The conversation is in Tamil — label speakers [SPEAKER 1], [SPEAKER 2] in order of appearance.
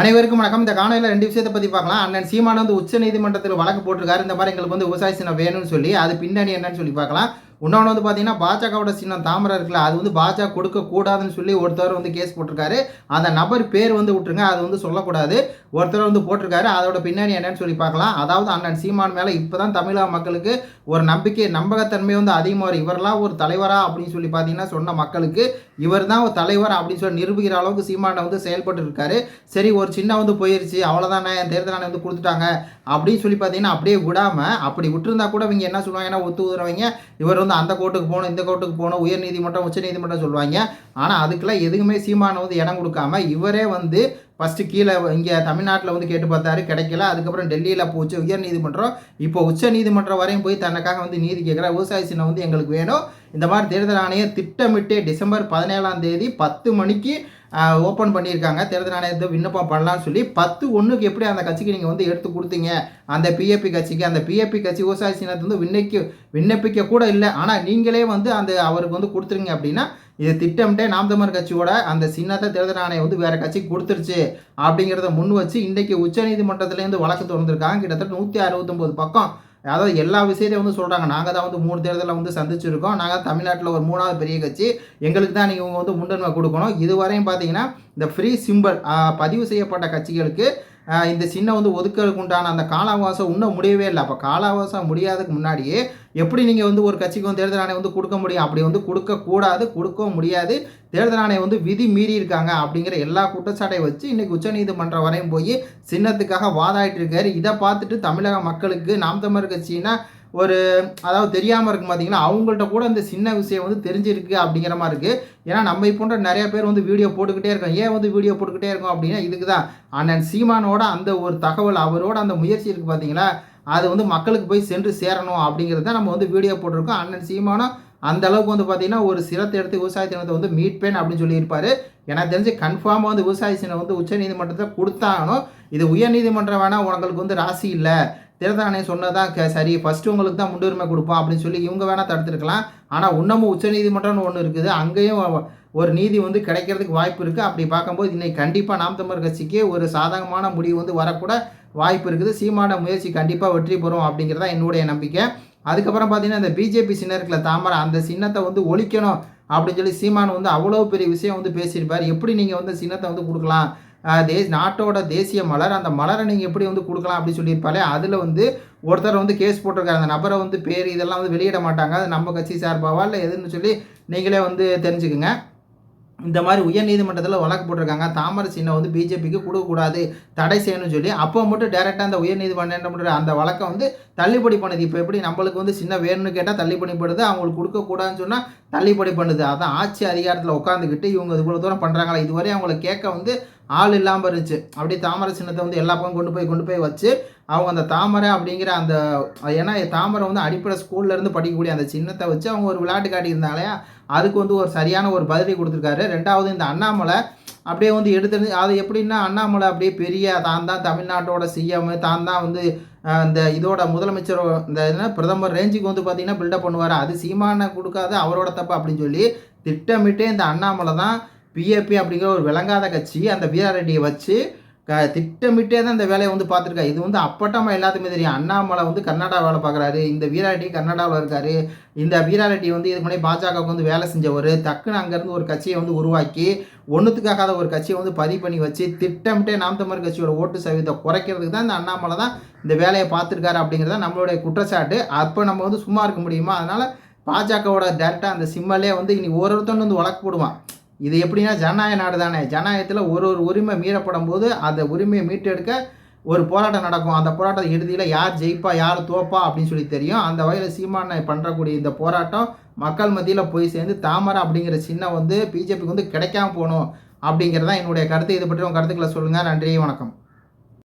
[SPEAKER 1] அனைவருக்கும் வணக்கம். இந்த காணொலியில் ரெண்டு விஷயத்தை பற்றி பார்க்கலாம். அண்ணன் சீமான வந்து உச்ச நீதிமன்றத்தில் வழக்கு போட்டிருக்காரு. இந்த மாதிரி எங்களுக்கு வந்து விவசாய சின்னம் வேணும்னு சொல்லி அது பின்னணி என்னன்னு சொல்லி பார்க்கலாம். இன்னொன்று வந்து பார்த்தீங்கன்னா பாஜகவோட சின்னம் தாமரை இருக்குல்ல அது வந்து பாஜக கொடுக்கக்கூடாதுன்னு சொல்லி ஒருத்தர் வந்து கேஸ் போட்டிருக்காரு. அந்த நபர் பேர் வந்து விட்டுருங்க அது வந்து சொல்லக்கூடாது. ஒருத்தர் வந்து போட்டிருக்காரு அதோட பின்னாடி என்னன்னு சொல்லி பார்க்கலாம். அதாவது அண்ணன் சீமான் மேலே இப்போ தான் தமிழக மக்களுக்கு ஒரு நம்பிக்கை நம்பகத்தன்மை வந்து அதிகமாக இவரெல்லாம் ஒரு தலைவரா அப்படின்னு சொல்லி பார்த்தீங்கன்னா சொன்ன மக்களுக்கு இவர் தான் ஒரு தலைவர் அப்படின்னு சொல்லி நிரூபிக்கிற அளவுக்கு சீமானை வந்து செயல்பட்டு இருக்காரு சரி ஒரு சின்ன வந்து போயிருச்சு அவ்வளோதானே தேர்தல் ஆணையம் வந்து கொடுத்துட்டாங்க அப்படின்னு சொல்லி பார்த்தீங்கன்னா அப்படியே விடாமல் அப்படி விட்டுருந்தா கூட இவங்க என்ன சொல்லுவாங்கன்னா ஒத்து ஊதுறவங்க இவர் வந்து அந்த கோர்ட்டுக்கு போகணும் இந்த கோர்ட்டுக்கு போகணும் உயர் நீதிமன்றம் உச்ச நீதிமன்றம் சொல்லுவாங்க. ஆனால் அதுக்கெல்லாம் எதுக்குமே சீமானை வந்து இடம் கொடுக்காம இவரே வந்து ஃபஸ்ட்டு கீழே இங்கே தமிழ்நாட்டில் வந்து கேட்டு பார்த்தாரு கிடைக்கல. அதுக்கப்புறம் டெல்லியில் போச்சு உயர் நீதிமன்றம் இப்போ உச்ச நீதிமன்றம் வரையும் போய் தனக்காக வந்து நீதி கேட்குற விவசாய சின்னம் வந்து எங்களுக்கு வேணும். இந்த மாதிரி தேர்தல் ஆணையம் திட்டமிட்டு டிசம்பர் பதினேழாம் தேதி பத்து மணிக்கு ஓப்பன் பண்ணியிருக்காங்க. தேர்தல் ஆணையத்தை விண்ணப்பம் பண்ணலாம்னு சொல்லி பத்து ஒன்றுக்கு எப்படி அந்த கட்சிக்கு நீங்கள் வந்து எடுத்து கொடுத்தீங்க? அந்த பிஏபி கட்சிக்கு. அந்த பிஏபி கட்சி விவசாய சின்னத்தை வந்து விண்ணப்பிக்க விண்ணப்பிக்க கூட இல்லை. ஆனால் நீங்களே வந்து அந்த அவருக்கு வந்து கொடுத்துருங்க அப்படின்னா இது திட்டமிட்டே நாம் தமிழர் கட்சியோட அந்த சின்னத்தை தேர்தல் ஆணையம் வந்து வேறு கட்சிக்கு கொடுத்துருச்சு அப்படிங்கிறத முன் வச்சு இன்றைக்கு உச்சநீதிமன்றத்துலேருந்து வழக்கு தொடர்ந்துருக்காங்க. கிட்டத்தட்ட நூற்றி அறுபத்தொம்போது பக்கம் அதாவது எல்லா விஷயத்தையும் வந்து சொல்கிறாங்க நாங்கள் தான் வந்து மூணு தேர்தலில் வந்து சந்திச்சிருக்கோம். நாங்கள் தமிழ்நாட்டில் ஒரு மூணாவது பெரிய கட்சி. எங்களுக்கு தான் நீங்கள் வந்து முன்னுரிமை கொடுக்கணும். இதுவரையும் பார்த்தீங்கன்னா இந்த ஃப்ரீ சிம்பிள் பதிவு செய்யப்பட்ட கட்சிகளுக்கு இந்த சின்ன வந்து ஒதுக்கிறதுக்கு உண்டான அந்த கால அவகாசம் இன்னும் முடியவே இல்லை. அப்போ கால அவகாசம் முடியாததுக்கு முன்னாடியே எப்படி நீங்கள் வந்து ஒரு கட்சிக்கு வந்து தேர்தல் ஆணையம் வந்து கொடுக்க முடியும்? அப்படி வந்து கொடுக்கக்கூடாது கொடுக்கவும் முடியாது. தேர்தல் ஆணையம் வந்து விதி மீறி இருக்காங்க அப்படிங்கிற எல்லா குற்றச்சாட்டையும் வச்சு இன்றைக்கி உச்சநீதிமன்றம் வரையும் போய் சின்னத்துக்காக வாதாயிட்டு இருக்காரு. இதை பார்த்துட்டு தமிழக மக்களுக்கு நாம் தமிழர் கட்சின்னா ஒரு அதாவது தெரியாமல் இருக்கும் பார்த்தீங்கன்னா அவங்கள்ட்ட கூட இந்த சின்ன விஷயம் வந்து தெரிஞ்சிருக்கு அப்படிங்கிற மாதிரி இருக்குது ஏன்னா நம்ம போன்ற நிறைய பேர் வந்து வீடியோ போட்டுக்கிட்டே இருக்கோம். ஏன் வந்து வீடியோ போட்டுக்கிட்டே இருக்கோம் அப்படின்னா இதுக்கு தான் அண்ணன் சீமானோட அந்த ஒரு தகவல் அவரோட அந்த முயற்சி இருக்குது பார்த்தீங்களா அது வந்து மக்களுக்கு போய் சென்று சேரணும் அப்படிங்கிறது தான் நம்ம வந்து வீடியோ போட்டிருக்கோம். அண்ணன் சீமானம் அந்த அளவுக்கு வந்து பார்த்தீங்கன்னா ஒரு சிரத்தை எடுத்து விவசாய தினத்தை வந்து மீட்பேன் அப்படின்னு சொல்லியிருப்பார். எனக்கு தெரிஞ்சு கன்ஃபார்மாக வந்து விவசாய சின்னம் வந்து உச்சநீதிமன்றத்தை கொடுத்தாகணும். இது உயர்நீதிமன்றம் வேணால் உங்களுக்கு வந்து ராசி இல்லை. தேர்தல் ஆணையம் சொன்னதான் சரி ஃபஸ்ட்டு உங்களுக்கு தான் முன்னுரிமை கொடுப்போம் அப்படின்னு சொல்லி இவங்க வேணால் தடுத்துருக்கலாம். ஆனால் இன்னமும் உச்சநீதிமன்றம்னு ஒன்று இருக்குது. அங்கேயும் ஒரு நீதி வந்து கிடைக்கிறதுக்கு வாய்ப்பு இருக்குது அப்படி பார்க்கும்போது இன்றைக்கி கண்டிப்பாக நாம் தமிழர் கட்சிக்கு ஒரு சாதகமான முடிவு வந்து வரக்கூட வாய்ப்பு இருக்குது. சீமான முயற்சி கண்டிப்பாக வெற்றி பெறும் அப்படிங்கிறதா என்னுடைய நம்பிக்கை. அதுக்கப்புறம் பார்த்தீங்கன்னா இந்த பிஜேபி சின்னருக்குல தாமரை அந்த சின்னத்தை வந்து ஒழிக்கணும் அப்படின்னு சொல்லி சீமான் வந்து அவ்வளோ பெரிய விஷயம் வந்து பேசியிருப்பார். எப்படி நீங்கள் வந்து சின்னத்தை வந்து கொடுக்கலாம்? தே நாட்டோட தேசிய மலர் அந்த மலரை நீங்கள் எப்படி வந்து கொடுக்கலாம் அப்படின்னு சொல்லியிருப்பாலே அதில் வந்து ஒருத்தர் வந்து கேஸ் போட்டிருக்காரு. அந்த நபரை வந்து பேர் இதெல்லாம் வந்து வெளியிட மாட்டாங்க. அது நம்ம கட்சி சார்பாவா இல்லை எதுன்னு சொல்லி நீங்களே வந்து தெரிஞ்சுக்குங்க. இந்த மாதிரி உயர்நீதிமன்றத்தில் வழக்கு போட்டிருக்காங்க. தாமரை சின்ன வந்து பிஜேபிக்கு கொடுக்கக்கூடாது தடை செய்யணும்னு சொல்லி அப்போ மட்டும் டேரெக்டாக அந்த உயர்நீதிமன்ற அந்த வழக்கை வந்து தள்ளுபடி பண்ணுது. இப்போ எப்படி நம்மளுக்கு வந்து சின்ன வேணும்னு கேட்டால் தள்ளுபடி பண்ணுது அவங்களுக்கு கொடுக்கக்கூடாதுன்னு சொன்னால் தள்ளுபடி பண்ணுது. அதான் ஆட்சி அதிகாரத்தில் உட்காந்துக்கிட்டு இவங்க இவ்வளோ தூரம் பண்ணுறாங்களா இதுவரை அவங்கள கேட்க வந்து ஆள் இல்லாமல் இருந்துச்சு. அப்படியே தாமரை சின்னத்தை வந்து எல்லா பக்கம் கொண்டு போய் கொண்டு போய் வச்சு அவங்க அந்த தாமரை அப்படிங்கிற அந்த ஏன்னா தாமரை வந்து அடிப்படை ஸ்கூல்லேருந்து படிக்கக்கூடிய அந்த சின்னத்தை வச்சு அவங்க ஒரு விளையாட்டு காட்டியிருந்தாங்களே அதுக்கு வந்து ஒரு சரியான ஒரு பதிலடி கொடுத்துருக்காரு. ரெண்டாவது இந்த அண்ணாமலை அப்படியே வந்து எடுத்து அது எப்படின்னா அண்ணாமலை அப்படியே பெரிய தான் தான் தமிழ்நாட்டோட சிஎம் தான் தான் வந்து இந்த இதோட முதலமைச்சர் இந்த என்ன பிரதமர் ரேஞ்சுக்கு வந்து பார்த்தீங்கன்னா பில்டப் பண்ணுவார். அது சீமான கொடுக்காது அவரோட தப்பு அப்படின்னு சொல்லி திட்டமிட்டே இந்த அண்ணாமலை தான் பிஏபி அப்படிங்கிற ஒரு விளங்காத கட்சி அந்த வீராரெட்டியை வச்சு க திட்டமிட்டே தான் இந்த வேலையை வந்து பார்த்துருக்கா இது வந்து அப்பட்டமாக எல்லாத்துக்குமே தெரியும். அண்ணாமலை வந்து கர்நாடகா வேலை பார்க்குறாரு. இந்த வீராரெட்டி கர்நாடகாவில் இருக்கார். இந்த வீராரெட்டி வந்து இதுக்கு முன்னாடி பாஜகவுக்கு வந்து வேலை செஞ்சவர். டக்குன்னு அங்கேருந்து ஒரு கட்சியை வந்து உருவாக்கி ஒன்றுத்துக்காகாத ஒரு கட்சியை வந்து பதிவு பண்ணி வச்சு திட்டமிட்டே நாம் தமிழ் கட்சியோட ஓட்டு சதவீதத்தை குறைக்கிறதுக்கு தான் இந்த அண்ணாமலை தான் இந்த வேலையை பார்த்துருக்காரு அப்படிங்கிறத நம்மளுடைய குற்றச்சாட்டு. அப்போ நம்ம வந்து சும்மா இருக்க முடியுமா? அதனால் பாஜகவோட டேரெக்டாக அந்த சிம்மலே வந்து இனி ஒரு ஒருத்தன் வந்து வழக்கு போடுவான். இது எப்படின்னா ஜனநாயக நாடு தானே. ஜனநாயகத்தில் ஒரு ஒரு உரிமை மீறப்படும் போது அந்த உரிமையை மீட்டெடுக்க ஒரு போராட்டம் நடக்கும். அந்த போராட்டம் இறுதியில் யார் ஜெயிப்பா யார் தோப்பா அப்படின்னு சொல்லி தெரியும். அந்த வகையில் சீமானை பண்ணுறக்கூடிய இந்த போராட்டம் மக்கள் மத்தியில் போய் சேர்ந்து தாமரை அப்படிங்கிற சின்னம் வந்து பிஜேபிக்கு வந்து கிடைக்காம போகணும் அப்படிங்கிறதான் என்னுடைய கருத்து. இது பற்றி உங்கள் கருத்துக்களை சொல்லுங்கள் நன்றி வணக்கம்.